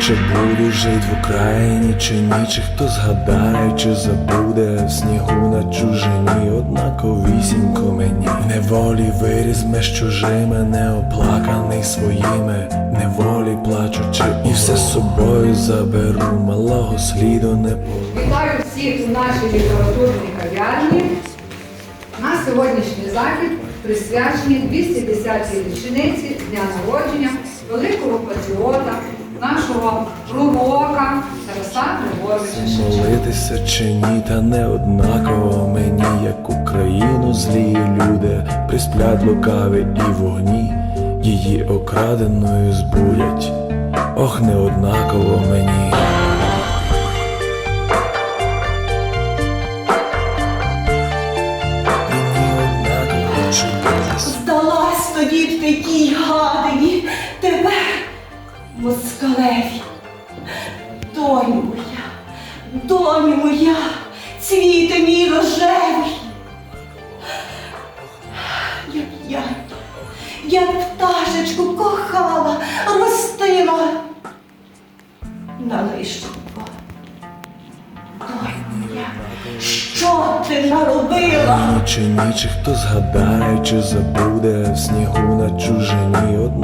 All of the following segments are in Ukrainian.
чи буду жить в Україні, чи ні, чи хто згадає, чи забуде в снігу на чужині, однаковісінько мені неволі виріс меж чужими, неоплаканий своїми, неволі плачучи, і все з собою заберу, малого сліду не по. Вітаю всіх в нашій літературній кав'ярні. На сьогоднішній захід присвячений 210-й річниці дня народження великого Молитися чи ні, та не однаково. Мені, як Україну злі люди. Присплять лукаві і вогні, її окраденою збудять, ох, не однаково мені. Здалась тоді в такій гадині тебе, москалеві. Доню моя, доню моя, цвіте мій рожевий. Як я, як пташечку кохала, ростила на лишку. Доню моя, що ти наробила? Чи ні, чи хто згадає, чи забуде в снігу на чужині, в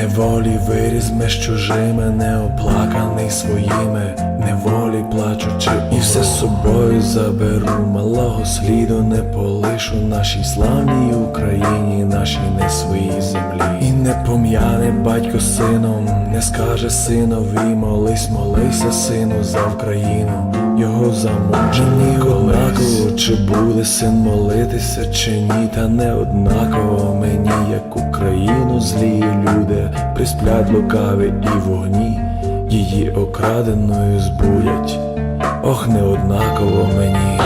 неволі виріс меж чужими, неоплаканий своїми, неволі плачучи, і все з собою заберу, малого сліду не полишу нашій славній Україні, нашій не своїй землі. І не пом'яне батько сином, не скаже синові, молись, молися, сину, за Україну, його замучені однаково, чи буде син молитися, чи ні, та не однаково. Мені, як Україну злі люди присплять лукаві і вогні, її окраденою збудять, ох, не однаково мені.